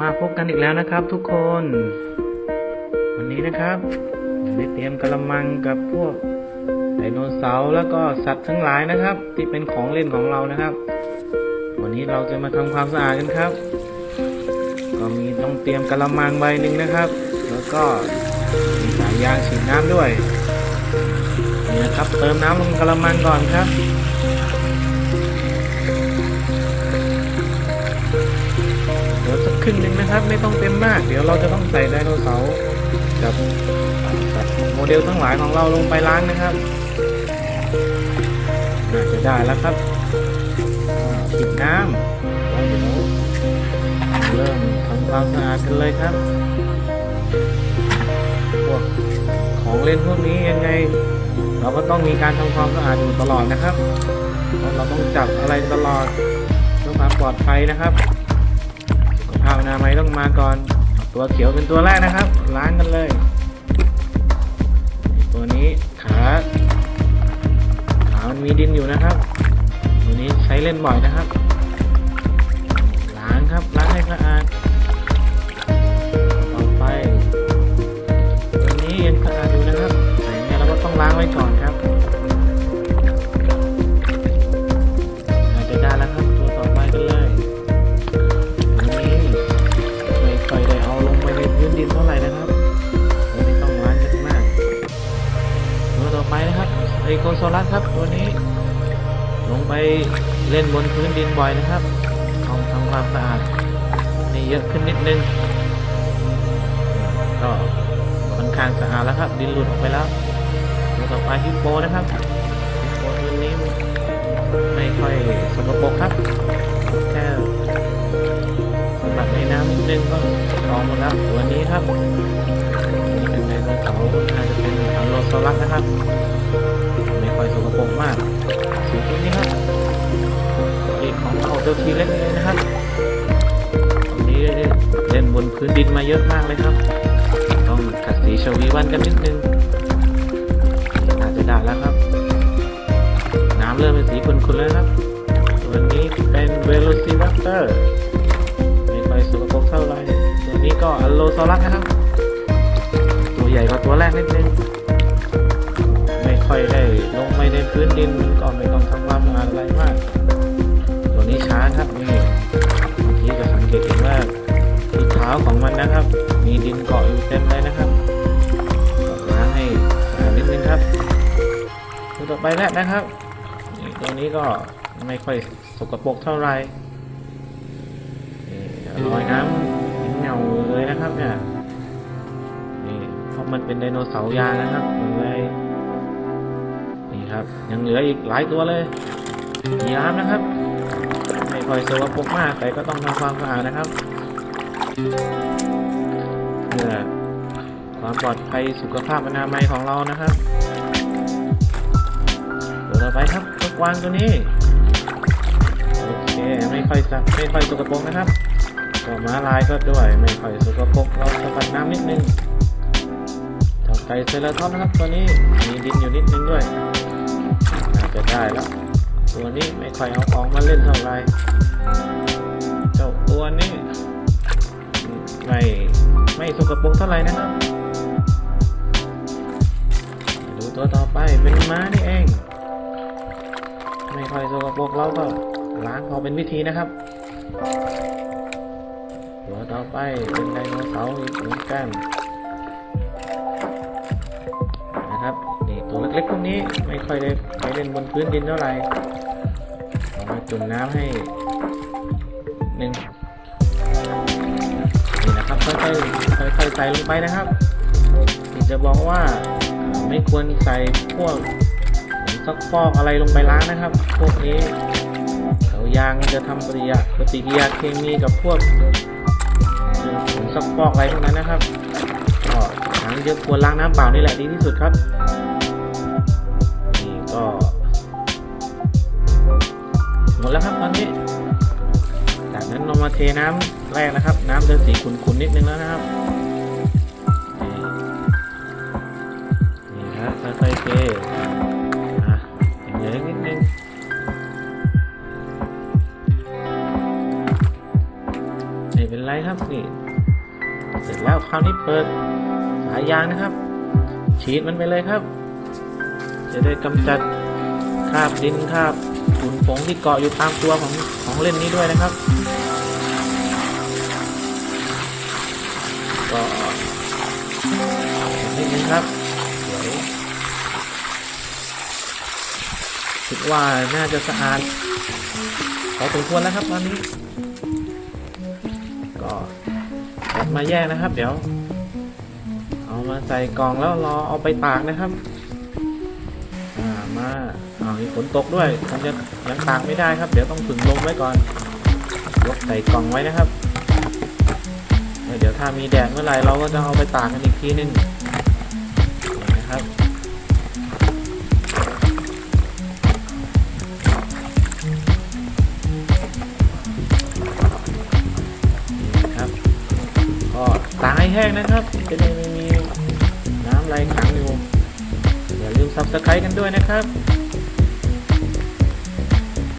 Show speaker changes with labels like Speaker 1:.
Speaker 1: มาพบกันอีกแล้วนะครับ ทุกคน วันนี้นะครับได้เตรียมกระมังกับพวกไดโนเสาร์แล้วก็สัตว์ทั้งหลายนะครับ ที่เป็นของเล่นของเรานะครับ วันนี้เราจะมาทำความสะอาดกันครับ ก็มีต้องเตรียมกระมังใบหนึ่งนะครับ แล้วก็มีสายยางฉีดน้ำด้วยนี่นะครับ เติมน้ำลงกระมังก่อนครับ รึ่งหนึ่งนะครับ ไม่ต้องเต็มมาก เดี๋ยวเราจะต้องใส่ไดโนเสาร์กับโมเดลทั้งหลายของเราลงไปล้างนะครับน่าจะได้แล้วครับปิดน้ำแล้วเดี๋ยวเริ่มทำความสะอาดกันเลยครับพวกของเล่นพวกนี้ยังไง เราก็ต้องมีการทำความสะอาดอยู่ตลอดนะครับเพราะเราต้องจับอะไรตลอดเพื่อความปลอดภัยนะครับ อนามัยต้องมาก่อน ตัวเขียวเป็นตัวแรกนะครับ ล้างกันเลย ตัวนี้ขาขามันมีดินอยู่นะครับ ตัวนี้ใช้เล่นบ่อยนะครับ ล้างครับล้างให้สะอาด โคโซลัสครับตัวนี้ ลงไปเล่นบนพื้นดินบ่อยนะครับต้องทำความสะอาดให้เยอะขึ้นนิดนึง ก็ค่อนข้างสะอาดแล้วครับ ดินหลุดออกไปแล้วตัวต่อไปฮิปโปนะครับฮิปโปตัวนี้ไม่ค่อยสกปรกครับแค่สำหรับในน้ำนิดนึงก็ออกหมดแล้วตัว อัลโลโซลัสนะครับ ไม่ค่อยสกปรกมากสีตัวนี้ครับเอกของเราเจ้าทีเล็กเลยนะครับตัวนี้เล่นบนพื้นดินมาเยอะมากเลยครับ ต้องขัดสีชวีวันกันนิดนึงน่าจจะได้แล้วครับ น้ำเริ่มเป็นสีขุ่นๆแล้วครับตัวนี้เป็นเวโรซิรัปเตอร์ไม่ค่อยสกปรกเท่าไหร่ตัวนี้ก็อัลโลซอรัสนะครับ ตัวใหญ่กว่าตัวแรกนิดนึง ค่อยได้ลงไปในพื้นดินก็ไม่ต้องทำความสะอาดอะไรมาก ตัวนี้ช้าครับนี่บางทีจะสังเกตเห็นว่าที่เท้าของมันนะครับ มีดินเกาะอยู่เต็มเลยนะครับก็ล้างให้สะอาดนิดนึงครับตัวต่อไปแรกนะครับตัวนี้ก็ไม่ค่อยสกปรกเท่าไหร่นี่รอยน้ำเหงาเลยนะครับเนี่ยนี่เพราะมันเป็นไดโนเสาร์ยานะครับมันเลย นี่ครับ ยังเหลืออีกหลายตัวเลยยีราฟนะครับ ไม่ค่อยสกปรกมากแต่ก็ต้องทำความสะอาดนะครับเพื่อความปลอดภัยสุขภาพอนามัยของเรานะครับตัวต่อไปครับนกวางตัวนี้โอเคไม่ค่อยสะไม่ค่อยสกปรกนะครับก็ม้าลายก็ด้วยไม่ค่อยสกปรกเราสะบัดน้ำนิดนึงต่อไปเซราทอปนะครับตัวนี้มีดินอยู่นิดนึงด้วย จะได้แล้ว ตัวนี้ไม่ค่อยเอาของมาเล่นเท่าไหร่เจ้าตัวนี้ไม่ไม่สกปรกเท่าไหร่นะครับ ดูตัวต่อไปเป็นม้านี่เอง ไม่ค่อยสกปรกเราก็ล้างพอเป็นวิธีนะครับตัวต่อไปเป็นไดโนเสาร์อีกเหมือนกัน เล็กๆพวกนี้ไม่ค่อยได้ไปเล่นบนพื้นดินเท่าไหร่เรามาจุ่มน้ำให้หนึ่งนี่นะครับค่อยๆค่อยๆใส่ลงไปนะครับนี่จะบอกว่าไม่ควรใส่พวกซักฟอกอะไรลงไปล้างนะครับ พวกนี้เขายางจะทำปฏิกิริยาปฏิกิริยาเคมีกับพวกผงซักฟอกอะไรพวกนั้นนะครับก็ล้างเยอะควรล้างน้ำเปล่านี่แหละดีที่สุดครับ ดแล้วครับตอนนี้ จากนั้นเรามาเทน้ำแรกนะครับ น้ำจะสีขุ่นๆนิดนึงแล้วนะครับนี่นี่ครับค่อยๆเทอะอย่างเยนิดนึงนนี่
Speaker 2: นี่
Speaker 1: ค
Speaker 2: ค
Speaker 1: รั
Speaker 2: รั
Speaker 1: บบค่อยๆเท
Speaker 2: ค่อยๆเท
Speaker 1: อ่าอย่างเงี้ยนิดนึง
Speaker 2: อ่าอย่างเงี้ยนิดนึง
Speaker 1: นี่ไม่เป็นไรครับนี่เสร็จแล้วคราวนี้เปิดสายยางนะครับ ฉีดมันไปเลยครับ จะได้กำจัดคราบดินคราบ ฝุ่นผงที่เกาะอยู่ตามตัวของของเล่นนี้ด้วยนะครับ ก็นิดนึงครับเดี๋ยวคิดว่าน่าจะสะอาดพอสมควรแล้วครับตอนนี้ ก็มาแยกนะครับ เดี๋ยว เอามาใส่กล่องแล้วรอเอาไปตากนะครับ อ่ามาอ้าวมีฝนตกด้วยมันจะยังตากไม่ได้ครับ เดี๋ยวต้องผึ่งลมไว้ก่อน ยกใส่กล่องไว้นะครับ เดี๋ยวถ้ามีแดดเมื่อไหร่เราก็จะเอาไปตากกันอีกทีนึงนะครับครับก็ตากให้แห้งนะครับ จะได้ไม่มีน้ำไหลขังอยู่ ซับสไครต์กันด้วยนะครับ